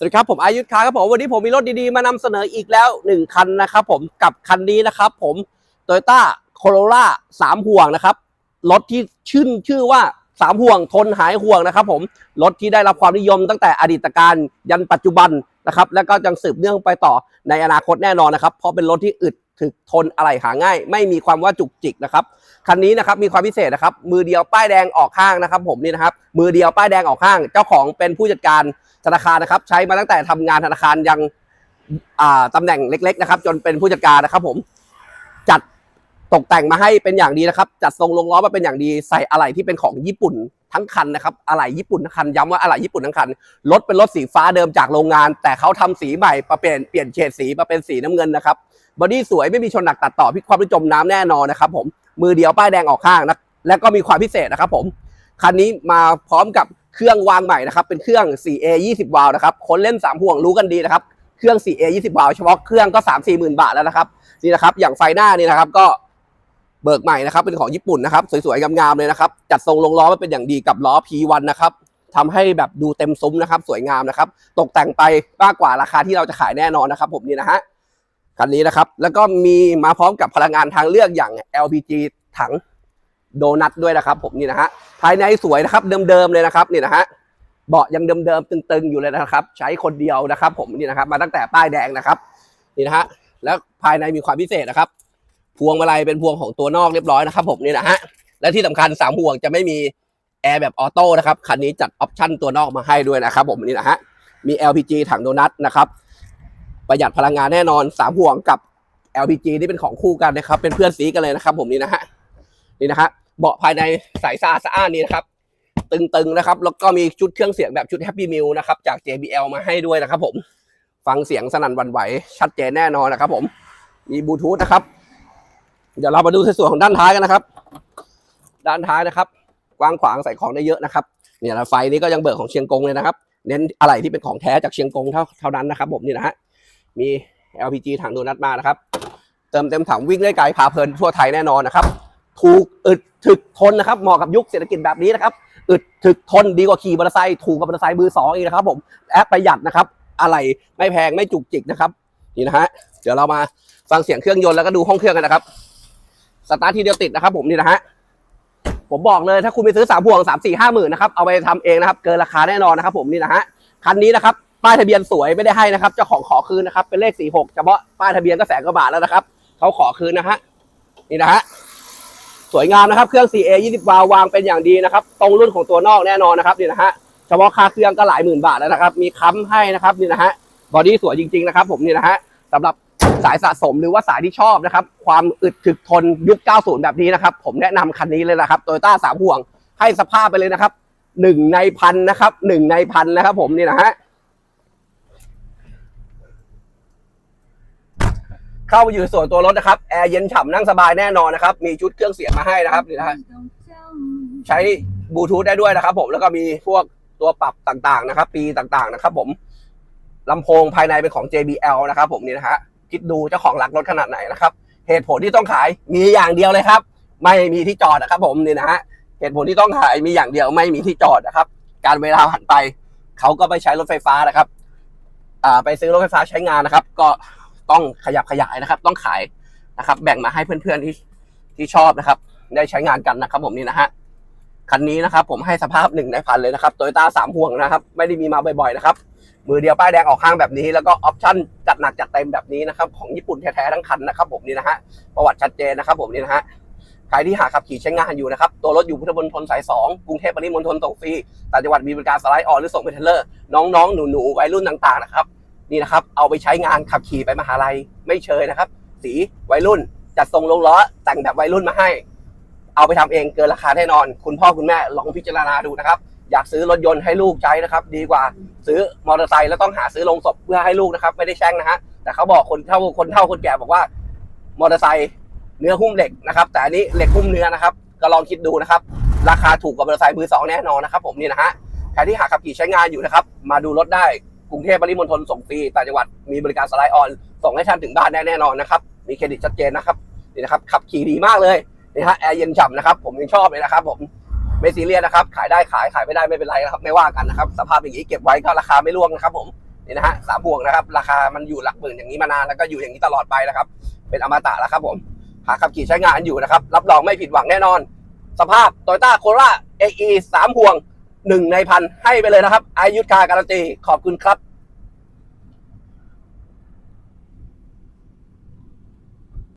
สวัสดีครับผมอายุทธคาครับผมวันนี้ผมมีรถดีๆ มานำเสนออีกแล้วหนึ่งคันนะครับผมกับคันนี้นะครับผม Toyota Corolla สามห่วงนะครับ รถที่ชื่นชื่อว่าสามห่วงทนหายห่วงนะครับผม รถที่ได้รับความนิยมตั้งแต่อดีตการยันปัจจุบันนะครับ แล้วก็ยังสืบเนื่องไปต่อในอนาคตแน่นอนนะครับ เพราะเป็นรถที่อึดถึกทนอะไรหาง่าย ไม่มีความว่าจุกจิกนะครับคันนี้นะครับมีความพิเศษนะครับ มือเดียวป้ายแดงออกข้างนะครับ ผมนี่นะครับมือเดียวป้ายแดงออกข้าง เจ้าของเป็นผู้จัดการ ธนาคารนะครับ ใช้มาตั้งแต่ทำงานธนาคารยังอ่าตำแหน่งเล็ก ๆ นะครับ จนเป็นผู้จัดการนะครับ ผมจัดตกแต่งมาให้เป็นอย่างดีนะครับ จัดทรงลงล้อมาเป็นอย่างดีใส่อะไหล่ที่เป็นของญี่ปุ่นทั้งคันนะครับอะไหล่ญี่ปุ่นทั้งคันย้ำว่าอะไหล่ญี่ปุ่นทั้งคันรถเป็นรถสีฟ้าเดิมจากโรงงาน แต่เขาทำสีใหม่มาเปลี่ยนเปลี่ยนเฉดสีมาเป็นสีน้ำเงินนะครับบอดี้สวยไม่มีชนหนักตัดต่อพิความไม่จมน้ำแน่นอนนะครับผมมือเดียวป้ายแดงออกข้างนะและก็มีความพิเศษนะครับ ผมคันนี้มาพร้อมกับ เครื่องวางใหม่นะครับ เป็นเครื่อง 4A 20 วาล์วนะครับ คนเล่น 3 ห่วงรู้กันดีนะครับ เครื่อง 4A 20 วาล์วเฉพาะเครื่องก็ 3 4หมื่นบาทแล้วนะครับ นี่นะครับ อย่างไฟหน้านี่นะครับ ก็เบิกใหม่นะครับ เป็นของญี่ปุ่นนะครับ สวยๆ งามๆ เลยนะครับ จัดทรงลงล้อมาเป็นอย่างดีกับล้อ P1 นะครับทำให้แบบดูเต็มซุ้มนะครับ สวยงามนะครับ ตกแต่งไปมากกว่าราคาที่เราจะขายแน่นอนนะครับ ผมนี่นะฮะคันนี้นะครับ แล้วก็มีมาพร้อมกับพลังงานทางเลือกอย่าง LPG ถัง โดนัทด้วยนะครับ ผมนี่นะฮะภายในสวยนะครับเดิมๆเลยนะครับนี่นะฮะเบาะยังเดิมๆตึงๆอยู่เลยนะครับ ใช้คนเดียวนะครับ ผมนี่นะครับ มาตั้งแต่ป้ายแดงนะครับนี่นะฮะแล้วภายในมีความพิเศษนะครับ พวงมาลัยเป็นพวงของตัวนอกเรียบร้อยนะครับ ผมนี่นะฮะและที่สำคัญสามห่วงจะไม่มีแอร์แบบออโต้นะครับคันนี้จัดออปชั่นตัวนอกมาให้ด้วยนะครับ ผมนี่นะฮะมี LPG ถังโดนัทนะครับ ประหยัดพลังงานแน่นอนสามห่วงกับ LPG นี่เป็นของคู่กันนะครับ เป็นเพื่อนซีกันเลยนะครับ ผมนี่นะฮะนี่นะฮะ เบาะภายในสสะอาสะอ้านนี่นะครับ ตึงๆนะครับ แล้วก็มีชุดเครื่องเสียงแบบชุด Happy Meal นะครับ จาก JBL มาให้ด้วยนะครับ ผม ฟังเสียงสนั่นวันไหว ชัดเจนแน่นอนนะครับ ผม มีบลูทูธนะครับ เดี๋ยวเรามาดูส่วนของด้านท้ายกันนะครับ ด้านท้ายนะครับ กว้างขวางใส่ของได้เยอะนะครับ เนี่ยนะไฟนี้ก็ยังเบิกของเชียงกงเลยนะครับ เน้นอะไรที่เป็นของแท้จากเชียงกงเท่าเท่านั้นนะครับ ผมนี่นะฮะ มี LPG ถังโดนัทมานะครับ เติมเต็มถังวิ่งได้ไกลพาเพลินทั่วไทยแน่นอนนะครับ ถูกอึดถึกทนนะครับเหมาะกับยุคเศรษฐกิจแบบนี้นะครับอึดถึกทนดีกว่าขี่มอเตอร์ไซค์ถูกกับมอเตอร์ไซค์มือสองอีกนะครับผมแอปประหยัดนะครับ อะไรไม่แพงไม่จุกจิกนะครับนี่นะฮะเดี๋ยวเรามาฟังเสียงเครื่องยนต์แล้วก็ดูห้องเครื่องกันนะครับสตาร์ททีเดียวติดนะครับ ผมนี่นะฮะผมบอกเลยถ้าคุณไปซื้อสามพวงสามสี่ห้าหมื่นนะครับเอาไปทำเองนะครับ เกินราคาแน่นอนนะครับ ผมนี่นะฮะคันนี้นะครับป้ายทะเบียนสวยไม่ได้ให้นะครับเจ้าของขอคืนนะครับ เป็นเลขสี่หกเฉพาะป้ายทะเบียนก็แสนกว่าบาทแล้วนะครับเขาขอคืนนะฮะนี่นะฮะ สวยงามนะครับ เครื่อง 4A 20 วาล์ววางเป็นอย่างดีนะครับ ตรงรุ่นของตัวนอกแน่นอนนะครับนี่นะฮะ เฉพาะค่าเครื่องก็หลายหมื่นบาทแล้วนะครับ มีค้ำให้นะครับนี่นะฮะ บอดี้สวยจริงๆนะครับ ผมนี่นะฮะสำหรับสายสะสมหรือว่าสายที่ชอบนะครับ ความอึดถึกทนยุค 90 แบบนี้นะครับ ผมแนะนำคันนี้เลยนะครับโตโยต้าสามห่วงให้สภาพไปเลยนะครับหนึ่งในพันนะครับหนึ่งในพันนะครับ ผมนี่นะฮะ เข้ามาอยู่ส่วนตัวรถนะครับ แอร์เย็นฉ่ำนั่งสบายแน่นอนนะครับ มีชุดเครื่องเสียงมาให้นะครับนี่นะฮะใช้บลูทูธได้ด้วยนะครับ ผมแล้วก็มีพวกตัวปรับต่างๆนะครับ ปีต่างๆนะครับ ผมลำโพงภายในเป็นของ JBL นะครับ ผมนี่นะฮะคิดดูเจ้าของรักรถขนาดไหนนะครับ เหตุผลที่ต้องขายมีอย่างเดียวเลยครับ ไม่มีที่จอดนะครับ ผมนี่นะฮะเหตุผลที่ต้องขายมีอย่างเดียวไม่มีที่จอดนะครับ การเวลาผ่านไป เขาก็ไปใช้รถไฟฟ้านะครับ อ่า ไปซื้อรถไฟฟ้าใช้งานนะครับ ก็ ต้องขยับขยายนะครับ ต้องขายนะครับ แบ่งมาให้เพื่อนๆที่ที่ชอบนะครับ ได้ใช้งานกันนะครับ ผมนี่นะฮะคันนี้นะครับ ผมให้สภาพหนึ่งในพันเลยนะครับโตโยต้าสามห่วงนะครับ ไม่ได้มีมาบ่อยๆนะครับมือเดียวป้ายแดงออกข้างแบบนี้แล้วก็ออปชั่นจัดหนักจัดเต็มแบบนี้นะครับ ของญี่ปุ่นแท้ๆทั้งคันนะครับ ผมนี่นะฮะประวัติชัดเจนนะครับ ผมนี่นะฮะใครที่หาขับขี่ใช้งานอยู่นะครับ ตัวรถอยู่พุทธมณฑลสายสองกรุงเทพปริมณฑลส่งฟรีต่างจังหวัดมีบริการสไลด์ออนหรือส่งไปเทเลอร์ น้องๆ หนูๆวัยรุ่นต่างๆนะครับ นี่นะครับ เอาไปใช้งานขับขี่ไปมหาลัยไม่เชยนะครับ สีวัยรุ่นจัดทรงลงล้อแต่งแบบวัยรุ่นมาให้ เอาไปทำเองเกินราคาแน่นอน คุณพ่อคุณแม่ลองพิจารณาดูนะครับ อยากซื้อรถยนต์ให้ลูกใช้นะครับ ดีกว่าซื้อมอเตอร์ไซค์แล้วต้องหาซื้อลงศพเพื่อให้ลูกนะครับ ไม่ได้แช่งนะฮะแต่เขาบอกคนเท่าคนเท่าคนแก่บอกว่ามอเตอร์ไซค์เนื้อหุ้มเหล็กนะครับ แต่อันนี้เหล็กหุ้มเนื้อนะครับ ก็ลองคิดดูนะครับ ราคาถูกกว่ามอเตอร์ไซค์มือสองแน่นอนนะครับ ผมนี่นะฮะใครที่หาขับขี่ใช้งานอยู่นะครับ มาดูรถได้ กรุงเทพปริมณฑลส่งฟรีต่างจังหวัดมีบริการสไลด์ออน ส่งให้ท่านถึงบ้านแน่นอนนะครับมีเครดิตชัดเจนนะครับนี่นะครับขับขี่ดีมากเลยนี่ฮะแอร์เย็นฉ่ำนะครับผมยังชอบเลยนะครับผมไม่ซีเรียสนะครับ ขายได้ขายขายไม่ได้ไม่เป็นไรนะครับไม่ว่ากันนะครับ สภาพอย่างนี้เก็บไว้ก็ราคาไม่ร่วงนะครับ ผมนี่นะฮะสามพวงนะครับ ราคามันอยู่หลักหมื่นอย่างนี้มานานแล้วก็อยู่อย่างนี้ตลอดไปนะครับ เป็นอมตะแล้วครับ ผมหาขับขี่ใช้งานอยู่นะครับ รับรองไม่ผิดหวังแน่นอน สภาพโตโยต้าโครลาเอไอสามพวง หนึ่งในพันให้ไปเลยนะครับอายุทคาการันตีขอบคุณครับ